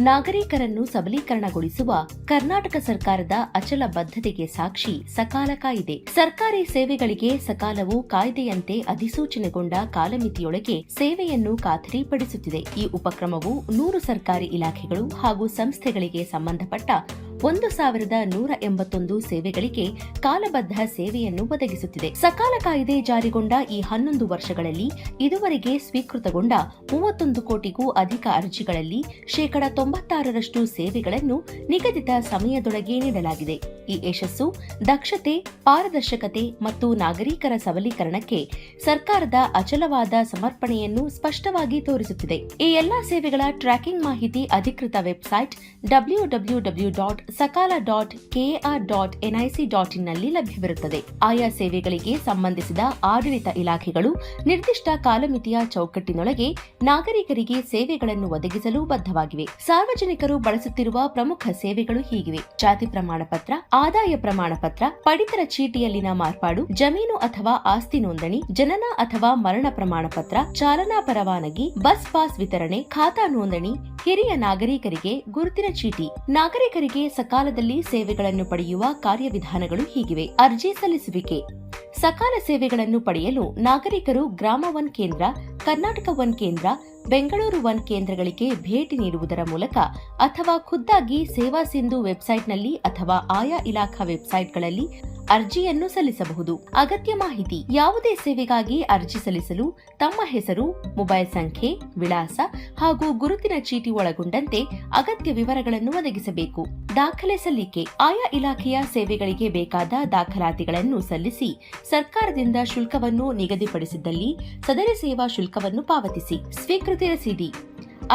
ನಾಗರಿಕರನ್ನು ಸಬಲೀಕರಣಗೊಳಿಸುವ ಕರ್ನಾಟಕ ಸರ್ಕಾರದ ಅಚಲ ಬದ್ಧತೆಗೆ ಸಾಕ್ಷಿ ಸಕಾಲ ಕಾಯಿದೆ. ಸರ್ಕಾರಿ ಸೇವೆಗಳಿಗೆ ಸಕಾಲವು ಕಾಯ್ದೆಯಂತೆ ಅಧಿಸೂಚನೆಗೊಂಡ ಕಾಲಮಿತಿಯೊಳಗೆ ಸೇವೆಯನ್ನು ಖಾತರಿಪಡಿಸುತ್ತಿದೆ. ಈ ಉಪಕ್ರಮವು ನೂರು ಸರ್ಕಾರಿ ಇಲಾಖೆಗಳು ಹಾಗೂ ಸಂಸ್ಥೆಗಳಿಗೆ ಸಂಬಂಧಪಟ್ಟ ಒಂದು ಸಾವಿರದ ನೂರ ಎಂಬತ್ತೊಂದು ಸೇವೆಗಳಿಗೆ ಕಾಲಬದ್ಧ ಸೇವೆಯನ್ನು ಒದಗಿಸುತ್ತಿದೆ. ಸಕಾಲ ಕಾಯ್ದೆ ಜಾರಿಗೊಂಡ ಈ ಹನ್ನೊಂದು ವರ್ಷಗಳಲ್ಲಿ ಇದುವರೆಗೆ ಸ್ವೀಕೃತಗೊಂಡ ಮೂವತ್ತೊಂದು ಕೋಟಿಗೂ ಅಧಿಕ ಅರ್ಜಿಗಳಲ್ಲಿ ಶೇಕಡ ತೊಂಬತ್ತಾರರಷ್ಟು ಸೇವೆಗಳನ್ನು ನಿಗದಿತ ಸಮಯದೊಳಗೆ ನೀಡಲಾಗಿದೆ. ಈ ಯಶಸ್ಸು ದಕ್ಷತೆ, ಪಾರದರ್ಶಕತೆ ಮತ್ತು ನಾಗರಿಕರ ಸಬಲೀಕರಣಕ್ಕೆ ಸರ್ಕಾರದ ಅಚಲವಾದ ಸಮರ್ಪಣೆಯನ್ನು ಸ್ಪಷ್ಟವಾಗಿ ತೋರಿಸುತ್ತಿದೆ. ಈ ಎಲ್ಲಾ ಸೇವೆಗಳ ಟ್ರ್ಯಾಕಿಂಗ್ ಮಾಹಿತಿ ಅಧಿಕೃತ website W W W dot Sakala dot KR dot NIC dot ಇನ್ನಲ್ಲಿ ಲಭ್ಯವಿರುತ್ತದೆ. ಆಯಾ ಸೇವೆಗಳಿಗೆ ಸಂಬಂಧಿಸಿದ ಆಡಳಿತ ಇಲಾಖೆಗಳು ನಿರ್ದಿಷ್ಟ ಕಾಲಮಿತಿಯ ಚೌಕಟ್ಟಿನೊಳಗೆ ನಾಗರಿಕರಿಗೆ ಸೇವೆಗಳನ್ನು ಒದಗಿಸಲು ಬದ್ಧವಾಗಿವೆ. ಸಾರ್ವಜನಿಕರು ಬಳಸುತ್ತಿರುವ ಪ್ರಮುಖ ಸೇವೆಗಳು ಹೀಗಿವೆ. ಜಾತಿ ಪ್ರಮಾಣ ಪತ್ರ, ಆದಾಯ ಪ್ರಮಾಣ ಪತ್ರ, ಪಡಿತರ ಚೀಟಿಯಲ್ಲಿನ ಮಾರ್ಪಾಡು, ಜಮೀನು ಅಥವಾ ಆಸ್ತಿ ನೋಂದಣಿ, ಜನನ ಅಥವಾ ಮರಣ ಪ್ರಮಾಣ ಪತ್ರ, ಚಾಲನಾ ಪರವಾನಗಿ, ಬಸ್ ಪಾಸ್ ವಿತರಣೆ, ಖಾತಾ ನೋಂದಣಿ, ಹಿರಿಯ ನಾಗರಿಕರಿಗೆ ಗುರುತಿನ ಚೀಟಿ, ನಾಗರಿಕರಿಗೆ ಸಕಾಲದಲ್ಲಿ ಸೇವೆಗಳನ್ನು ಪಡೆಯುವ ಕಾರ್ಯವಿಧಾನಗಳು ಹೀಗಿವೆ. ಅರ್ಜಿ ಸಲ್ಲಿಸುವಿಕೆ. ಸಕಾಲ ಸೇವೆಗಳನ್ನು ಪಡೆಯಲು ನಾಗರಿಕರು ಗ್ರಾಮ ಒನ್ ಕೇಂದ್ರ, ಕರ್ನಾಟಕ ಒನ್ ಕೇಂದ್ರ, ಬೆಂಗಳೂರು ಒನ್ ಕೇಂದ್ರಗಳಿಗೆ ಭೇಟಿ ನೀಡುವುದರ ಮೂಲಕ ಅಥವಾ ಖುದ್ದಾಗಿ ಸೇವಾ ಸಿಂಧು ವೆಬ್ಸೈಟ್ನಲ್ಲಿ ಅಥವಾ ಆಯಾ ಇಲಾಖಾ ವೆಬ್ಸೈಟ್ಗಳಲ್ಲಿ ಅರ್ಜಿಯನ್ನು ಸಲ್ಲಿಸಬಹುದು. ಅಗತ್ಯ ಮಾಹಿತಿ, ಯಾವುದೇ ಸೇವೆಗಾಗಿ ಅರ್ಜಿ ಸಲ್ಲಿಸಲು ತಮ್ಮ ಹೆಸರು, ಮೊಬೈಲ್ ಸಂಖ್ಯೆ, ವಿಳಾಸ ಹಾಗೂ ಗುರುತಿನ ಚೀಟಿ ಒಳಗೊಂಡಂತೆ ಅಗತ್ಯ ವಿವರಗಳನ್ನು ಒದಗಿಸಬೇಕು. ದಾಖಲೆ ಸಲ್ಲಿಕೆ, ಆಯಾ ಇಲಾಖೆಯ ಸೇವೆಗಳಿಗೆ ಬೇಕಾದ ದಾಖಲಾತಿಗಳನ್ನು ಸಲ್ಲಿಸಿ ಸರ್ಕಾರದಿಂದ ಶುಲ್ಕವನ್ನು ನಿಗದಿಪಡಿಸಿದ್ದಲ್ಲಿ ಸದರಿ ಸೇವಾ ಶುಲ್ಕವನ್ನು ಪಾವತಿಸಿ. ಸ್ವೀಕೃತಿ ರಸೀದಿ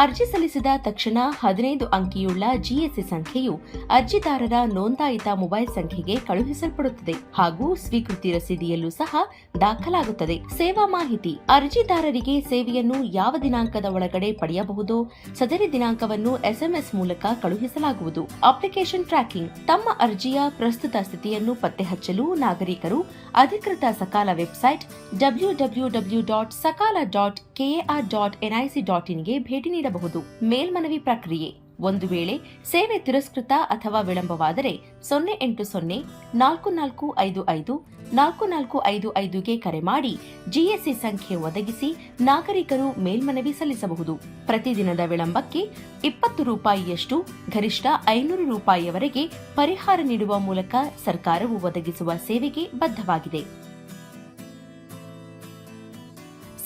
ಅರ್ಜಿ ಸಲ್ಲಿಸಿದ ತಕ್ಷಣ ಹದಿನೈದು ಅಂಕಿಯುಳ್ಳ ಜಿಎಸ್ಸಿ ಸಂಖ್ಯೆಯು ಅರ್ಜಿದಾರರ ನೋಂದಾಯಿತ ಮೊಬೈಲ್ ಸಂಖ್ಯೆಗೆ ಕಳುಹಿಸಲ್ಪಡುತ್ತದೆ ಹಾಗೂ ಸ್ವೀಕೃತಿ ರಸೀದಿಯಲ್ಲೂ ಸಹ ದಾಖಲಾಗುತ್ತದೆ. ಸೇವಾ ಮಾಹಿತಿ. ಅರ್ಜಿದಾರರಿಗೆ ಸೇವೆಯನ್ನು ಯಾವ ದಿನಾಂಕದ ಒಳಗಡೆ ಪಡೆಯಬಹುದೋ, ಸದರಿ ದಿನಾಂಕವನ್ನು ಎಸ್ಎಂಎಸ್ ಮೂಲಕ ಕಳುಹಿಸಲಾಗುವುದು. Application tracking. ತಮ್ಮ ಅರ್ಜಿಯ ಪ್ರಸ್ತುತ ಸ್ಥಿತಿಯನ್ನು ಪತ್ತೆಹಚ್ಚಲು ನಾಗರಿಕರು ಅಧಿಕೃತ Sakala website W W W dot Sakala dot KAR dot NIC dot ಇನ್ಗೆ ಭೇಟಿ ನೀಡಬಹುದು. ಮೇಲ್ಮನವಿ ಪ್ರಕ್ರಿಯೆ. ಒಂದು ವೇಳೆ ಸೇವೆ ತಿರಸ್ಕೃತ ಅಥವಾ ವಿಳಂಬವಾದರೆ ಸೊನ್ನೆ ಎಂಟು ಸೊನ್ನೆ, ನಾಲ್ಕು ನಾಲ್ಕು ಐದು ಐದು, ನಾಲ್ಕು ನಾಲ್ಕು ಐದು ಐದುಗೆ ಕರೆ ಮಾಡಿ ಜಿಎಸ್ಸಿ ಸಂಖ್ಯೆ ಒದಗಿಸಿ ನಾಗರಿಕರು ಮೇಲ್ಮನವಿ ಸಲ್ಲಿಸಬಹುದು. ಪ್ರತಿದಿನದ ವಿಳಂಬಕ್ಕೆ ಇಪ್ಪತ್ತು ರೂಪಾಯಿಯಷ್ಟು, ಗರಿಷ್ಠ ಐನೂರು ರೂಪಾಯಿಯವರೆಗೆ ಪರಿಹಾರ ನೀಡುವ ಮೂಲಕ ಸರ್ಕಾರವು ಒದಗಿಸುವ ಸೇವೆಗೆ ಬದ್ಧವಾಗಿದೆ.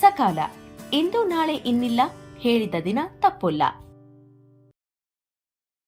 ಸಕಾಲ. ಇಂದು ನಾಳೆ ಇನ್ನಿಲ್ಲ ಹೇಳಿದ ದಿನ ತಪ್ಪೊಲ್ಲ.